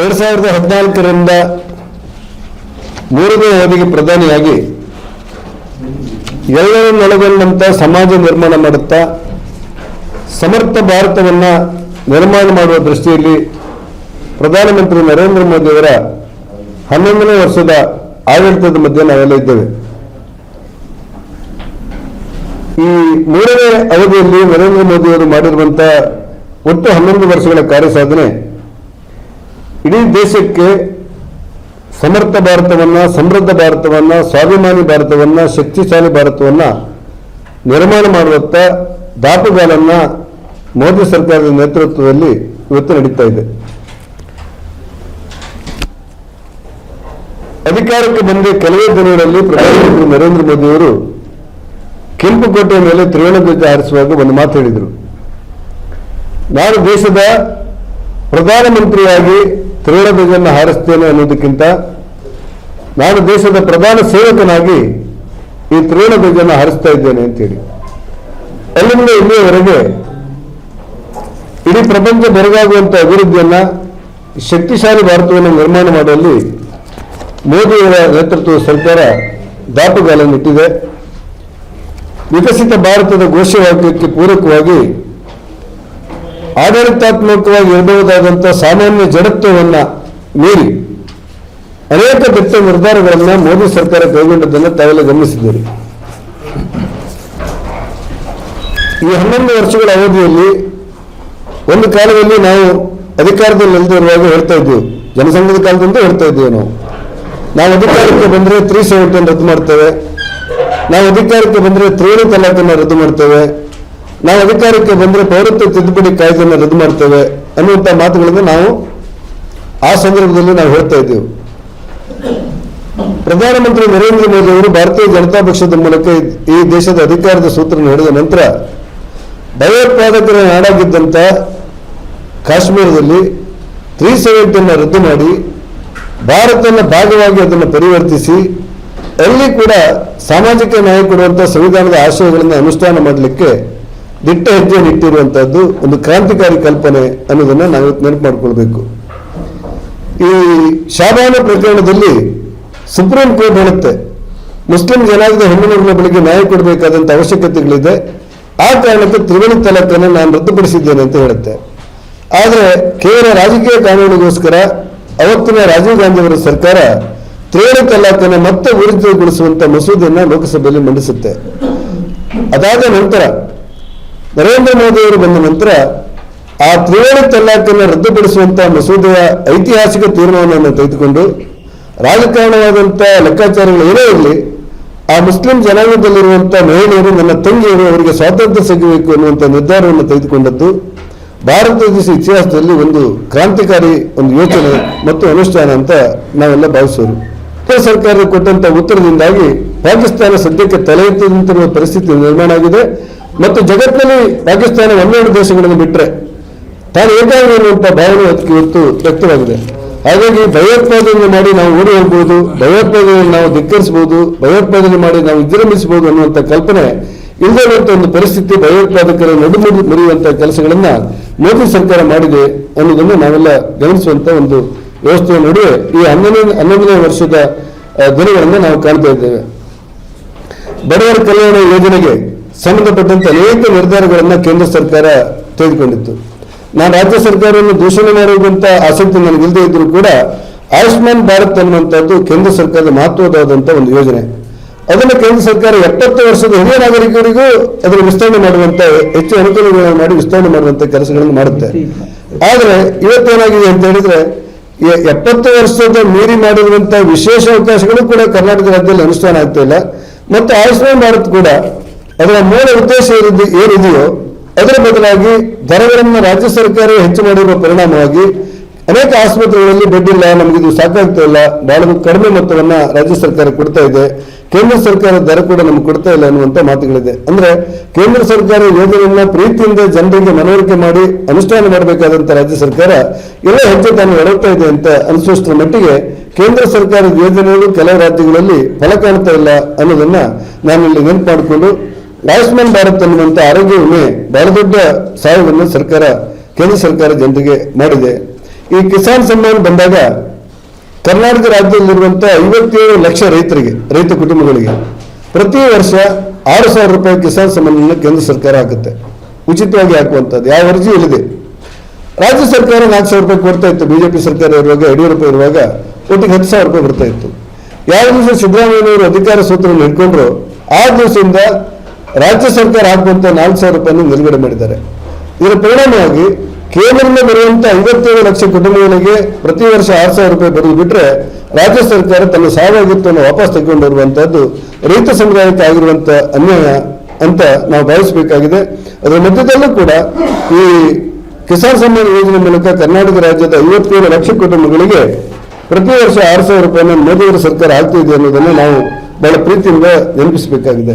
ಎರಡ್ ಸಾವಿರದ ಹದಿನಾಲ್ಕರಿಂದ ಮೂರನೇ ಅವಧಿಗೆ ಪ್ರಧಾನಿಯಾಗಿ ಎಲ್ಲರನ್ನೊಳಗೊಂಡಂತ ಸಮಾಜ ನಿರ್ಮಾಣ ಮಾಡುತ್ತಾ ಸಮರ್ಥ ಭಾರತವನ್ನ ನಿರ್ಮಾಣ ಮಾಡುವ ದೃಷ್ಟಿಯಲ್ಲಿ ಪ್ರಧಾನಮಂತ್ರಿ ನರೇಂದ್ರ ಮೋದಿಯವರ ಹನ್ನೊಂದನೇ ವರ್ಷದ ಆಡಳಿತದ ಮಧ್ಯೆ ನಾವೆಲ್ಲ ಇದ್ದೇವೆ. ಈ ಮೂರನೇ ಅವಧಿಯಲ್ಲಿ ನರೇಂದ್ರ ಮೋದಿಯವರು ಮಾಡಿರುವಂತಹ ಒಟ್ಟು ಹನ್ನೊಂದು ವರ್ಷಗಳ ಕಾರ್ಯಸಾಧನೆ ಇಡೀ ದೇಶಕ್ಕೆ ಸಮರ್ಥ ಭಾರತವನ್ನ, ಸಮೃದ್ಧ ಭಾರತವನ್ನ, ಸ್ವಾಭಿಮಾನಿ ಭಾರತವನ್ನ, ಶಕ್ತಿಶಾಲಿ ಭಾರತವನ್ನ ನಿರ್ಮಾಣ ಮಾಡುವತ್ತ ದಾಪುಗಾಲನ್ನ ಮೋದಿ ಸರ್ಕಾರದ ನೇತೃತ್ವದಲ್ಲಿ ಇವತ್ತು ನಡೀತಾ ಇದೆ. ಅಧಿಕಾರಕ್ಕೆ ಬಂದ ಕೆಲವೇ ದಿನಗಳಲ್ಲಿ ಪ್ರಧಾನಮಂತ್ರಿ ನರೇಂದ್ರ ಮೋದಿ ಅವರು ಕೆಂಪುಕೋಟೆ ಮೇಲೆ ತ್ರಿವರ್ಣ ಧ್ವಜ ಹಾರಿಸುವಾಗ ಒಂದು ಮಾತು ಹೇಳಿದರು. ನಾನು ದೇಶದ ಪ್ರಧಾನಮಂತ್ರಿಯಾಗಿ ತ್ರಿವರ್ಣ ಧ್ವಜವನ್ನು ಹಾರಿಸ್ತೇನೆ ಅನ್ನೋದಕ್ಕಿಂತ ನಾನು ದೇಶದ ಪ್ರಧಾನ ಸೇವಕನಾಗಿ ಈ ತ್ರಿವರ್ಣ ಧ್ವಜವನ್ನು ಹಾರಿಸ್ತಾ ಇದ್ದೇನೆ ಅಂತೇಳಿ. ಅಲ್ಲಿಂದ ಇಲ್ಲಿಯವರೆಗೆ ಇಡೀ ಪ್ರಪಂಚ ಬೆರಗಾಗುವಂತ ಅಭಿವೃದ್ಧಿಯನ್ನ ಶಕ್ತಿಶಾಲಿ ಭಾರತವನ್ನು ನಿರ್ಮಾಣ ಮಾಡುವಲ್ಲಿ ಮೋದಿಯವರ ನೇತೃತ್ವದ ಸರ್ಕಾರ ದಾಪುಗಾಲನ್ನು ನಿಟ್ಟಿದೆ ವಿಕಸಿತ ಭಾರತದ ಘೋಷವಾಕ್ಯಕ್ಕೆ ಪೂರಕವಾಗಿ ಆಡಳಿತಾತ್ಮಕವಾಗಿ ಇರಬಹುದಾದಂಥ ಸಾಮಾನ್ಯ ಜಡತ್ವವನ್ನ ಮೀರಿ ಅನೇಕ ದಿಟ್ಟ ನಿರ್ಧಾರಗಳನ್ನು ಮೋದಿ ಸರ್ಕಾರ ಕೈಗೊಂಡದ್ದನ್ನು ತಾವೆಲ್ಲ ಗಮನಿಸಿದ್ದೀರಿ. ಈ ಹನ್ನೊಂದು ವರ್ಷಗಳ ಅವಧಿಯಲ್ಲಿ ಒಂದು ಕಾಲದಲ್ಲಿ ನಾವು ಅಧಿಕಾರದಲ್ಲಿ ಇರುವಾಗ ಹೇಳ್ತಾ ಇದ್ದೀವಿ. ಜನಸಂಘದ ಕಾಲದಿಂದ ಹೇಳ್ತಾ ಇದ್ದೀವಿ ನಾವು. ನಾವು ಅಧಿಕಾರಕ್ಕೆ ಬಂದರೆ ತ್ರೀ ಸೆವೆಂಟಿಯನ್ನು ರದ್ದು ಮಾಡ್ತೇವೆ. ನಾವು ಅಧಿಕಾರಕ್ಕೆ ಬಂದರೆ ತ್ರಿವಳಿ ತಲಾಖನ್ನು ರದ್ದು ಮಾಡ್ತೇವೆ. ನಾವು ಅಧಿಕಾರಕ್ಕೆ ಬಂದರೆ ಪೌರತ್ವ ತಿದ್ದುಪಡಿ ಕಾಯ್ದೆಯನ್ನು ರದ್ದು ಮಾಡ್ತೇವೆ ಅನ್ನುವಂಥ ಮಾತುಗಳನ್ನು ನಾವು ಆ ಸಂದರ್ಭದಲ್ಲಿ ನಾವು ಹೇಳ್ತಾ ಇದ್ದೀವಿ. ಪ್ರಧಾನಮಂತ್ರಿ ನರೇಂದ್ರ ಮೋದಿ ಅವರು ಭಾರತೀಯ ಜನತಾ ಪಕ್ಷದ ಮೂಲಕ ಈ- ದೇಶದ ಅಧಿಕಾರದ ಸೂತ್ರ ಹಿಡಿದ ನಂತರ, ಭಯೋತ್ಪಾದಕರ ನಾಡಾಗಿದ್ದಂಥ ಕಾಶ್ಮೀರದಲ್ಲಿ ತ್ರೀ ಸೆವೆಂಟಿಯನ್ನು ರದ್ದು ಮಾಡಿ, ಭಾರತನ ಭಾಗವಾಗಿ ಅದನ್ನು ಪರಿವರ್ತಿಸಿ, ಅಲ್ಲಿ ಕೂಡ ಸಾಮಾಜಿಕ ನ್ಯಾಯ ಕೊಡುವಂಥ ಸಂವಿಧಾನದ ಆಶಯಗಳನ್ನು ಅನುಷ್ಠಾನ ಮಾಡಲಿಕ್ಕೆ ದಿಟ್ಟ ಹೆಜ್ಜೆಯನ್ನು ಇಟ್ಟಿರುವಂತಹದ್ದು ಒಂದು ಕ್ರಾಂತಿಕಾರಿ ಕಲ್ಪನೆ ಅನ್ನೋದನ್ನ ನಾವು ನೆನಪು ಮಾಡ್ಕೊಳ್ಬೇಕು. ಈ ಶಾಬಾನ ಪ್ರಕರಣದಲ್ಲಿ ಸುಪ್ರೀಂ ಕೋರ್ಟ್ ಹೇಳುತ್ತೆ, ಮುಸ್ಲಿಂ ಜನಾಂಗದ ಹೆಣ್ಣುಮಕ್ಕಳ ಬಳಿಗೆ ನ್ಯಾಯ ಕೊಡಬೇಕಾದಂತ ಅವಶ್ಯಕತೆಗಳಿದೆ, ಆ ಕಾರಣಕ್ಕೆ ತ್ರಿವಳಿ ತಲಾಖನ್ನು ನಾನು ರದ್ದುಪಡಿಸಿದ್ದೇನೆ ಅಂತ ಹೇಳುತ್ತೆ. ಆದರೆ ಕೇವಲ ರಾಜಕೀಯ ಕಾನೂನಿಗೋಸ್ಕರ ಅವತ್ತಿನ ರಾಜೀವ್ ಗಾಂಧಿ ಅವರ ಸರ್ಕಾರ ತ್ರಿವಳಿ ತಲಾಖನ್ನು ಮತ್ತೆ ಊರ್ಜಿತಗೊಳಿಸುವಂತ ಮಸೂದೆಯನ್ನು ಲೋಕಸಭೆಯಲ್ಲಿ ಮಂಡಿಸುತ್ತೆ. ಅದಾದ ನಂತರ ನರೇಂದ್ರ ಮೋದಿ ಅವರು ಬಂದ ನಂತರ ಆ ತ್ರಿವಳಿ ತಲಾಖನ್ನು ರದ್ದುಪಡಿಸುವಂತಹ ಮಸೂದೆಯ ಐತಿಹಾಸಿಕ ತೀರ್ಮಾನವನ್ನು ತೆಗೆದುಕೊಂಡು ರಾಜಕಾರಣವಾದಂಥ ಲೆಕ್ಕಾಚಾರಗಳು ಏನೇ ಇರಲಿ, ಆ ಮುಸ್ಲಿಂ ಜನಾಂಗದಲ್ಲಿರುವಂತಹ ಮಹಿಳೆಯರು, ನನ್ನ ತಂಗಿಯರು ಅವರಿಗೆ ಸ್ವಾತಂತ್ರ್ಯ ಸಿಗಬೇಕು ಅನ್ನುವಂಥ ನಿರ್ಧಾರವನ್ನು ತೆಗೆದುಕೊಂಡದ್ದು ಭಾರತ ದೇಶ ಇತಿಹಾಸದಲ್ಲಿ ಒಂದು ಕ್ರಾಂತಿಕಾರಿ ಒಂದು ಯೋಚನೆ ಮತ್ತು ಅನುಷ್ಠಾನ ಅಂತ ನಾವೆಲ್ಲ ಭಾವಿಸೋರು. ಕೇಂದ್ರ ಸರ್ಕಾರ ಕೊಟ್ಟಂತ ಉತ್ತರದಿಂದಾಗಿ ಪಾಕಿಸ್ತಾನ ಸದ್ಯಕ್ಕೆ ತಲೆ ಎತ್ತದಂತಿರುವ ಪರಿಸ್ಥಿತಿ ನಿರ್ಮಾಣ ಆಗಿದೆ. ಮತ್ತು ಜಗತ್ತಿನಲ್ಲಿ ಪಾಕಿಸ್ತಾನ ಒಂದೆರಡು ದೇಶಗಳನ್ನು ಬಿಟ್ಟರೆ ತಾನು ಏಕಾಗಿ ಅನ್ನುವಂಥ ಭಾವನೆ ಅದಕ್ಕೆ ಇವತ್ತು ವ್ಯಕ್ತವಾಗಿದೆ. ಹಾಗಾಗಿ ಭಯೋತ್ಪಾದನೆ ಮಾಡಿ ನಾವು ಓಡಿ ಹೋಗ್ಬೋದು, ಭಯೋತ್ಪಾದನೆ ನಾವು ಧಿಕ್ಕರಿಸಬಹುದು, ಭಯೋತ್ಪಾದನೆ ಮಾಡಿ ನಾವು ವಿಜೃಂಭಿಸಬಹುದು ಅನ್ನುವಂಥ ಕಲ್ಪನೆ ಇಲ್ಲದೇ ಒಂದು ಪರಿಸ್ಥಿತಿ ಭಯೋತ್ಪಾದಕರ ನಡುಮುಡಿ ಮುರಿಯುವಂಥ ಕೆಲಸಗಳನ್ನ ಮೋದಿ ಸರ್ಕಾರ ಮಾಡಿದೆ ಅನ್ನೋದನ್ನು ನಾವೆಲ್ಲ ಗಮನಿಸುವಂತ ಒಂದು ವ್ಯವಸ್ಥೆಯ ನಡುವೆ ಈ ಹನ್ನೊಂದನೇ ಹನ್ನೊಂದನೇ ವರ್ಷದ ದಿನಗಳನ್ನು ನಾವು ಕಾಣ್ತಾ ಇದ್ದೇವೆ. ಬಡವರ ಕಲ್ಯಾಣ ಯೋಜನೆಗೆ ಸಂಬಂಧಪಟ್ಟಂತೆ ಅನೇಕ ನಿರ್ಧಾರಗಳನ್ನು ಕೇಂದ್ರ ಸರ್ಕಾರ ತೆಗೆದುಕೊಂಡಿತ್ತು. ನಾನು ರಾಜ್ಯ ಸರ್ಕಾರವನ್ನು ದೂಷಣೆ ಮಾಡುವುದಂತ ಆಸಕ್ತಿ ನನಗಿಲ್ಲದೆ ಇದ್ದರೂ ಕೂಡ ಆಯುಷ್ಮಾನ್ ಭಾರತ್ ಅನ್ನುವಂಥದ್ದು ಕೇಂದ್ರ ಸರ್ಕಾರದ ಮಹತ್ವದಾದಂಥ ಒಂದು ಯೋಜನೆ. ಅದನ್ನು ಕೇಂದ್ರ ಸರ್ಕಾರ ಎಪ್ಪತ್ತು ವರ್ಷದ ಹಿರಿಯ ನಾಗರಿಕರಿಗೂ ಅದನ್ನು ವಿಸ್ತರಣೆ ಮಾಡುವಂತ ಹೆಚ್ಚು ಅನುಕೂಲಗಳನ್ನು ಮಾಡಿ ವಿಸ್ತರಣೆ ಮಾಡುವಂತ ಕೆಲಸಗಳನ್ನು ಮಾಡುತ್ತೆ. ಆದರೆ ಇವತ್ತೇನಾಗಿದೆ ಅಂತ ಹೇಳಿದ್ರೆ ಎಪ್ಪತ್ತು ವರ್ಷದ ಮೀರಿ ಮಾಡಿರುವಂತಹ ವಿಶೇಷ ಅವಕಾಶಗಳು ಕೂಡ ಕರ್ನಾಟಕ ರಾಜ್ಯದಲ್ಲಿ ಅನುಷ್ಠಾನ ಆಗ್ತಾ ಇಲ್ಲ. ಮತ್ತು ಆಯುಷ್ಮಾನ್ ಭಾರತ್ ಕೂಡ ಅದರ ಮೂಲ ಉದ್ದೇಶ ಏನಿದೆ- ಏನಿದೆಯೋ, ಅದರ ಬದಲಾಗಿ ದರಗಳನ್ನು ರಾಜ್ಯ ಸರ್ಕಾರ ಹೆಚ್ಚು ಮಾಡಿರುವ ಪರಿಣಾಮವಾಗಿ ಅನೇಕ ಆಸ್ಪತ್ರೆಗಳಲ್ಲಿ ಬೆಡ್ ಇಲ್ಲ ನಮಗಿದು ಸಾಕಾಗ್ತಾ ಇಲ್ಲ ಬಹಳ ಕಡಿಮೆ ಮೊತ್ತವನ್ನು ರಾಜ್ಯ ಸರ್ಕಾರ ಕೊಡ್ತಾ ಇದೆ. ಕೇಂದ್ರ ಸರ್ಕಾರ ದರ ಕೂಡ ನಮ್ಗೆ ಕೊಡ್ತಾ ಇಲ್ಲ ಅನ್ನುವಂಥ ಮಾತುಗಳಿದೆ. ಅಂದ್ರೆ ಕೇಂದ್ರ ಸರ್ಕಾರ ಯೋಜನೆಯನ್ನ ಪ್ರೀತಿಯಿಂದ ಜನರಿಗೆ ಮನವರಿಕೆ ಮಾಡಿ ಅನುಷ್ಠಾನ ಮಾಡಬೇಕಾದಂತ ರಾಜ್ಯ ಸರ್ಕಾರ ಎಲ್ಲ ಹೆಚ್ಚು ತಾನು ಎಡಗ್ತಾ ಇದೆ ಅಂತ ಅನಿಸುವಷ್ಟರ ಮಟ್ಟಿಗೆ ಕೇಂದ್ರ ಸರ್ಕಾರದ ಯೋಜನೆಗಳು ಕೆಲವು ರಾಜ್ಯಗಳಲ್ಲಿ ಫಲ ಕಾಣ್ತಾ ಇಲ್ಲ ಅನ್ನೋದನ್ನ ನಾನಿಲ್ಲಿ ನೆನಪು ಮಾಡಿಕೊಂಡು ಆಯುಷ್ಮಾನ್ ಭಾರತ್ ಅನ್ನುವಂಥ ಆರೋಗ್ಯ ವಿಮೆ ಬಹಳ ದೊಡ್ಡ ಸಹಾಯವನ್ನು ಸರ್ಕಾರ, ಕೇಂದ್ರ ಸರ್ಕಾರ ಜನರಿಗೆ ಮಾಡಿದೆ. ಈ ಕಿಸಾನ್ ಸಮ್ಮಾನ್ ಬಂದಾಗ ಕರ್ನಾಟಕ ರಾಜ್ಯದಲ್ಲಿರುವಂಥ ಐವತ್ತೇಳು ಲಕ್ಷ ರೈತರಿಗೆ, ರೈತ ಕುಟುಂಬಗಳಿಗೆ ಪ್ರತಿ ವರ್ಷ ಆರು ಸಾವಿರ ರೂಪಾಯಿ ಕಿಸಾನ್ ಸಮ್ಮಾನ ಕೇಂದ್ರ ಸರ್ಕಾರ ಹಾಕುತ್ತೆ. ಉಚಿತವಾಗಿ ಹಾಕುವಂಥದ್ದು, ಯಾವ ಅರ್ಜಿ ಇಲ್ಲಿದೆ. ರಾಜ್ಯ ಸರ್ಕಾರ ನಾಲ್ಕು ಸಾವಿರ ರೂಪಾಯಿ ಕೊಡ್ತಾ ಇತ್ತು, ಬಿಜೆಪಿ ಸರ್ಕಾರ ಇರುವಾಗ, ಯಡಿಯೂರಪ್ಪ ಇರುವಾಗ ಒಟ್ಟಿಗೆ ಹತ್ತು ಸಾವಿರ ರೂಪಾಯಿ ಬರ್ತಾ ಇತ್ತು. ಯಾವ ದಿವಸ ಸಿದ್ದರಾಮಯ್ಯನವರು ಅಧಿಕಾರ ಸೂತ್ರವನ್ನು ಹಿಡ್ಕೊಂಡ್ರು, ಆ ದಿವಸದಿಂದ ರಾಜ್ಯ ಸರ್ಕಾರ ಹಾಕುವಂತ ನಾಲ್ಕು ಸಾವಿರ ರೂಪಾಯಿ ನಿಲುಗಡೆ ಮಾಡಿದ್ದಾರೆ. ಇದರ ಪರಿಣಾಮವಾಗಿ ಕೇಂದ್ರದಿಂದ ಬರುವಂತ ಐವತ್ತೇಳು ಲಕ್ಷ ಕುಟುಂಬಗಳಿಗೆ ಪ್ರತಿ ವರ್ಷ ಆರು ಸಾವಿರ ರೂಪಾಯಿ ಬರೆದು ಬಿಟ್ಟರೆ ರಾಜ್ಯ ಸರ್ಕಾರ ತನ್ನ ಸಾವಾಗಿತ್ತನ್ನು ವಾಪಸ್ ತೆಗೆದುಕೊಂಡಿರುವಂತಹದ್ದು ರೈತ ಸಮುದಾಯಕ್ಕೆ ಆಗಿರುವಂತ ಅನ್ಯಾಯ ಅಂತ ನಾವು ಭಾವಿಸಬೇಕಾಗಿದೆ. ಅದರ ಮಧ್ಯದಲ್ಲೂ ಕೂಡ ಈ ಕಿಸಾನ್ ಸಮ್ಮಾನ್ ಯೋಜನೆ ಮೂಲಕ ಕರ್ನಾಟಕ ರಾಜ್ಯದ ಐವತ್ತೇಳು ಲಕ್ಷ ಕುಟುಂಬಗಳಿಗೆ ಪ್ರತಿ ವರ್ಷ ಆರು ಸಾವಿರ ರೂಪಾಯಿನ ಮೋದಿಯವರ ಸರ್ಕಾರ ಆಗ್ತಿದೆ ಅನ್ನೋದನ್ನು ನಾವು ಬಹಳ ಪ್ರೀತಿಯಿಂದ ನೆನಪಿಸಬೇಕಾಗಿದೆ.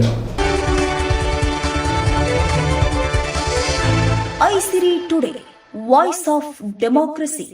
Voice of democracy